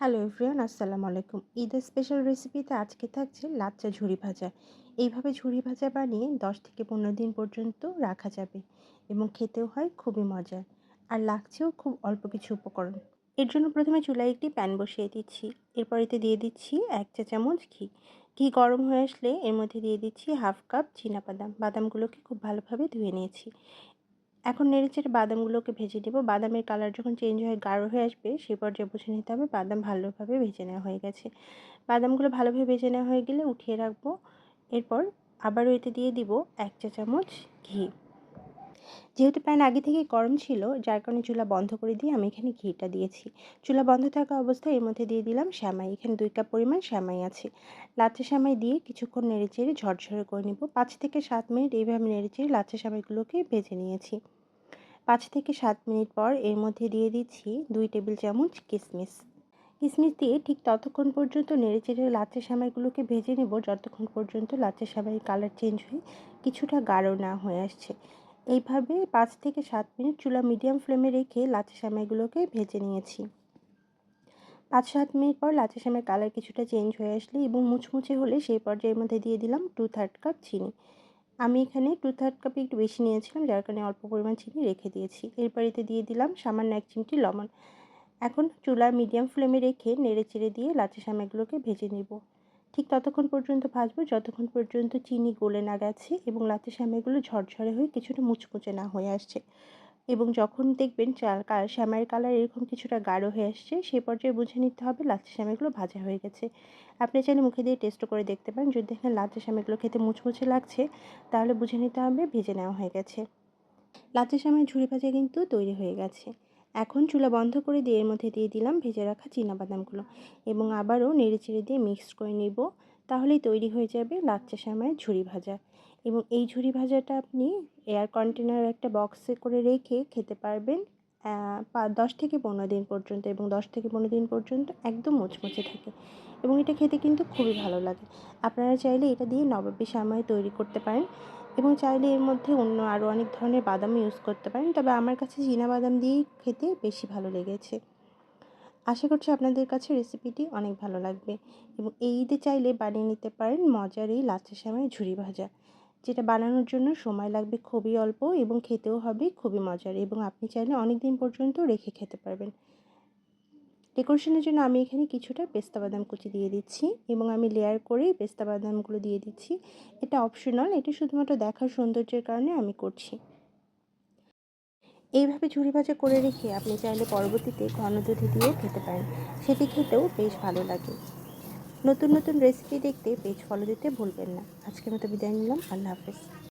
Hello everyone, আসসালামু আলাইকুম। ঈদের স্পেশাল রেসিপিতে আজকে থাকছে লাচ্চা ঝুরি ভাজা। এইভাবে ঝুরি ভাজা বানিয়ে দশ থেকে পনেরো দিন পর্যন্ত রাখা যাবে এবং খেতেও হয় খুবই মজার। আর লাগছেও খুব অল্প কিছু উপকরণ। এর জন্য প্রথমে চুলায় একটি প্যান বসিয়ে দিচ্ছি। এরপর এতে দিয়ে দিচ্ছি এক চা চামচ ঘি। ঘি গরম হয়ে আসলে এর মধ্যে দিয়ে দিচ্ছি হাফ কাপ বাদাম বাদামগুলোকে খুব ভালোভাবে ধুয়ে নিয়েছি। এখন নেড়েচেড়ে বাদামগুলোকে ভেজে নেব। বাদামের কালার যখন চেঞ্জ হয়ে গাঢ় হয়ে আসবে সেই পর্যায়ে বুঝে নিতে হবে বাদাম ভালোভাবে ভেজে নেওয়া হয়ে গেছে। বাদামগুলো ভালোভাবে ভেজে নেওয়া হয়ে গেলে উঠিয়ে রাখব। এরপর আবারও এতে দিয়ে দিব এক চা চামচ ঘি। যেহেতু প্যান আগে থেকে গরম ছিল, যার কারণে চুলা বন্ধ করে দিয়ে আমি এখানে ঘিটা দিয়েছি। চুলা বন্ধ থাকা অবস্থায় এর মধ্যে দিয়ে দিলাম শ্যামাই। এখানে দুই কাপ পরিমাণ শ্যামাই আছে। লাচ্চা শ্যামাই দিয়ে কিছুক্ষণ নেড়ে চেড়ে ঝরঝরে করে নিব। পাঁচ থেকে সাত মিনিট এইভাবে নেড়ে চেড়ে লাচ্চা শ্যামাইগুলোকে ভেজে নিয়েছি। পাঁচ থেকে সাত মিনিট পর এর মধ্যে দিয়ে দিচ্ছি দুই টেবিল চামচ কিশমিশ কিশমিশ দিয়ে ঠিক ততক্ষণ পর্যন্ত নেড়ে চেড়ে লাচ্চা সামাইগুলোকে ভেজে নেব যতক্ষণ পর্যন্ত লাচ্চা সামাই কালার চেঞ্জ হয়ে কিছুটা গাঢ় না হয়ে আসছে। এইভাবে পাঁচ থেকে সাত মিনিট চুলা মিডিয়াম ফ্লেমে রেখে লাচ্চা সামাইগুলোকে ভেজে নিয়েছি। পাঁচ সাত মিনিট পর লাচ্চা সামের কালার কিছুটা চেঞ্জ হয়ে আসলে এবং মুচমুচে হলে সেই পর্যায়ের মধ্যে দিয়ে দিলাম টু থার্ড কাপ চিনি। আমি এখানে টু থার্ড কাপে একটু বেশি নিয়েছিলাম, যার কারণে অল্প পরিমাণ চিনি রেখে দিয়েছি। এরপর এতে দিয়ে দিলাম সামান্য এক চিমটি লবণ। এখন চুলা মিডিয়াম ফ্লেমে রেখে নেড়ে চেড়ে দিয়ে লাচা সামাগুলোকে ভেজে নিব। ঠিক ততক্ষণ পর্যন্ত ভাজবো, যতক্ষণ পর্যন্ত চিনি গলে না গেছে এবং লাচা সামাইগুলো ঝরঝরে হয়ে কিছুটা মুচমুচে না হয়ে আসছে। এবং যখন দেখবেন চাল শ্যামাইয়ের কালার এরকম কিছুটা গাঢ় হয়ে আসছে, সে পর্যায়ে বুঝে নিতে হবে লাচ্চা শ্যামাইগুলো ভাজা হয়ে গেছে। আপনি চাইলে মুখে দিয়ে টেস্ট করে দেখতে পারেন। যদি দেখেন লাচ্চা শ্যামাইগুলো খেতে মুচমুচে লাগছে, তাহলে বুঝে নিতে হবে ভেজে নেওয়া হয়ে গেছে। লাচ্চা শ্যামাই ঝুড়ি ভাজা কিন্তু তৈরি হয়ে গেছে। এখন চুলা বন্ধ করে দিয়ে এর মধ্যে দিয়ে দিলাম ভেজে রাখা বাদামগুলো এবং আবারও নেড়ে চেড়ে দিয়ে মিক্সড করে নিব, তাহলেই তৈরি হয়ে যাবে লাচ্চা শ্যামায় ঝুড়ি ভাজা। এবং এই ঝুড়ি ভাজাটা আপনি এয়ার কন্টেনার একটা বক্সে করে রেখে খেতে পারবেন দশ থেকে পনেরো দিন পর্যন্ত এবং দশ থেকে পনেরো দিন পর্যন্ত একদম মুচমুচে থাকে এবং এটা খেতে কিন্তু খুবই ভালো লাগে। আপনারা চাইলে এটা দিয়ে নবাবী শ্যামাই তৈরি করতে পারেন এবং চাইলে এর মধ্যে অন্য আরও অনেক ধরনের বাদাম ইউজ করতে পারেন, তবে আমার কাছে বাদাম দিয়েই খেতে বেশি ভালো লেগেছে। আশা করছি আপনাদের কাছে রেসিপিটি অনেক ভালো লাগবে এবং এই ঈদে চাইলে বানিয়ে নিতে পারেন মজার এই লাচ্চা শ্যামাই ঝুরি ভাজা। যেটা বানানোর জন্য সময় লাগবে খুবই অল্প এবং খেতেও হবে খুবই মজার এবং আপনি চাইলে অনেক দিন পর্যন্ত রেখে খেতে পারবেন। ডেকোরেশনের জন্য আমি এখানে কিছুটা পেস্তা বাদাম কুচি দিয়ে দিচ্ছি এবং আমি লেয়ার করে পেস্তা বাদামগুলো দিয়ে দিচ্ছি। এটা অপশনাল এটা শুধুমাত্র দেখার সৌন্দর্যের কারণে আমি করছি। এইভাবে ঝুড়ি ভাজা করে রেখে আপনি চাইলে পরবর্তীতে ঘন দুধে দিয়েও খেতে পারেন। সেটি খেতেও বেশ ভালো লাগে। নতুন নতুন রেসিপি দেখতে পেজ ফলো দিতে ভুলবেন না। আজকের মতো বিদায় নিলাম। আল্লাহ হাফেজ।